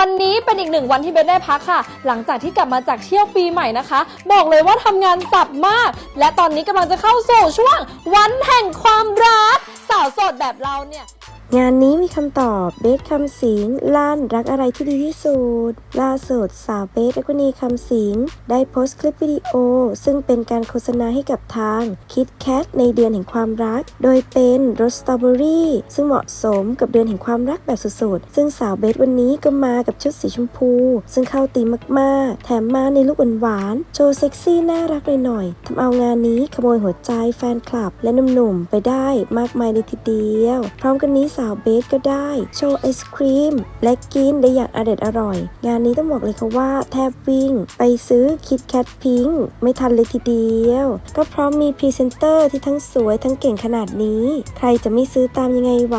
วันนี้เป็นอีกหนึ่งวันที่เบนได้พักค่ะ หลังจากที่กลับมาจากเที่ยวปีใหม่นะคะ บอกเลยว่าทำงานสับมาก และตอนนี้กำลังจะเข้าสู่ช่วงวันแห่งความรัก สาวโสดแบบเราเนี่ย งานนี้มีคำตอบเบสคำสิงลั่นรักอะไรที่ดีที่สุด ล่าสุดสาวเบสและกุณีคำสิงได้โพสต์คลิปวิดีโอ ซึ่งเป็นการโฆษณาให้กับทางคิดแคทในเดือนแห่งความรัก โดยเป็นรสสตรอเบอรี่ซึ่งเหมาะสมกับเดือนแห่งความรักแบบสุดๆ ซึ่งสาวเบสวันนี้ก็มากับชุดสีชมพู ซึ่งเข้าตีมมากๆ แถมมาในลุคหวานๆโชว์เซ็กซี่น่ารักหน่อยๆทำเอางานนี้ขโมยหัวใจแฟนคลับ และหนุ่มๆไปได้มากมายเลยทีเดียว พร้อมกันนี้สาวเบสก็ได้ โชว์ไอศครีม และกินได้อย่างอเด็ดอร่อย งานนี้ต้องบอกเลยค่ะว่าแทบวิ่ง ไปซื้อคิดแคทพิงค์ไม่ทันเลยทีเดียว ก็เพราะมีพรีเซนเตอร์ที่ทั้งสวยทั้งเก่งขนาดนี้ ใครจะไม่ซื้อตามยังไงไหว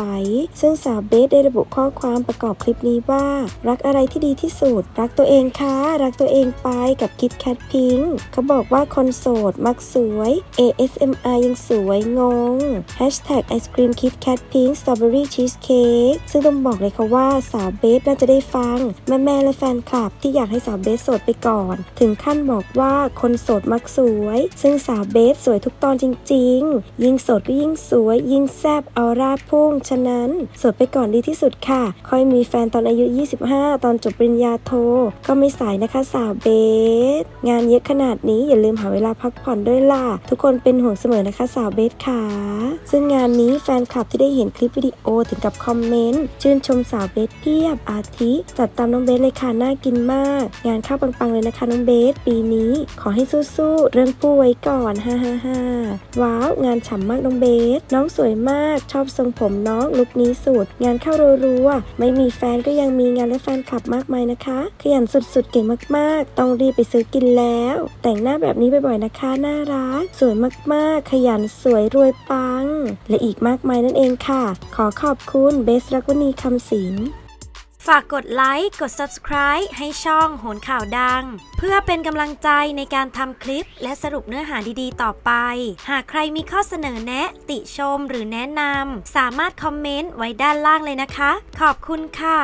ซึ่งสาวเบสได้ระบุข้อความประกอบคลิปนี้ว่า รักอะไรที่ดีที่สุด รักตัวเองค่ะ รักตัวเองไปกับคิดแคทพิงค์เขาบอกว่าคนโสดมักสวย ASMR ยังสวยงง Hashtag ไอศครีมคิดแคทพิงค์สตรอเบอรี่ชีสเค้กซึ่งต้องบอกเลยค่ะว่าสาวเบสน่าจะได้ฟัง แม่ๆและแฟนคลับที่อยากให้สาวเบสโสดไปก่อน ถึงขั้นบอกว่าคนโสดมักสวย ซึ่งสาวเบสสวยทุกตอนจริง ๆ ยิ่งโสดก็ยิ่งสวย ยิ่งแซบออร่าพุ่ง ฉะนั้นโสดไปก่อนดีที่สุดค่ะ ค่อยมีแฟนตอนอายุ 25 ตอนจบปริญญาโท ก็ไม่สายนะคะสาวเบส งานเยอะขนาดนี้อย่าลืมหาเวลาพักผ่อนด้วยล่ะ ทุกคนเป็นห่วงเสมอนะคะสาวเบสค่ะ ซึ่งงานนี้แฟนคลับที่ได้เห็นคลิปวิดีโอถึงกับคอมเมนต์ชื่นชมสาวเบสเพียบอาทิ จัดตามน้องเบสเลยค่ะน่ากินมาก งานเข้าปังๆเลยนะคะน้องเบส ปีนี้ ขอให้สู้ๆเรื่องผู้ไว้ก่อนฮ่าฮ่าฮ่าว้าวงานฉ่ำมากน้องเบส น้องสวยมากชอบทรงผมน้องลุคนี้สุด งานเข้ารัวๆไม่มีแฟนก็ยังมีงานและแฟนคลับมากมายนะคะ ขยันสุดๆเก่งมากๆ ต้องรีบไปซื้อกินแล้ว แต่งหน้าแบบนี้บ่อยๆนะคะ น่ารัก สวยมากๆ ขยันสวยรวยปัง และอีกมากมายนั่นเองค่ะ ขอขอบคุณเบสรักวณีคำสิงฝากกดไลค์ กด subscribe ให้ช่องโหนข่าวดัง เพื่อเป็นกำลังใจในการทำคลิปและสรุปเนื้อหาดีๆ ต่อไป หากใครมีข้อเสนอแนะ ติชมหรือแนะนำ สามารถคอมเมนต์ไว้ด้านล่างเลยนะคะ ขอบคุณค่ะ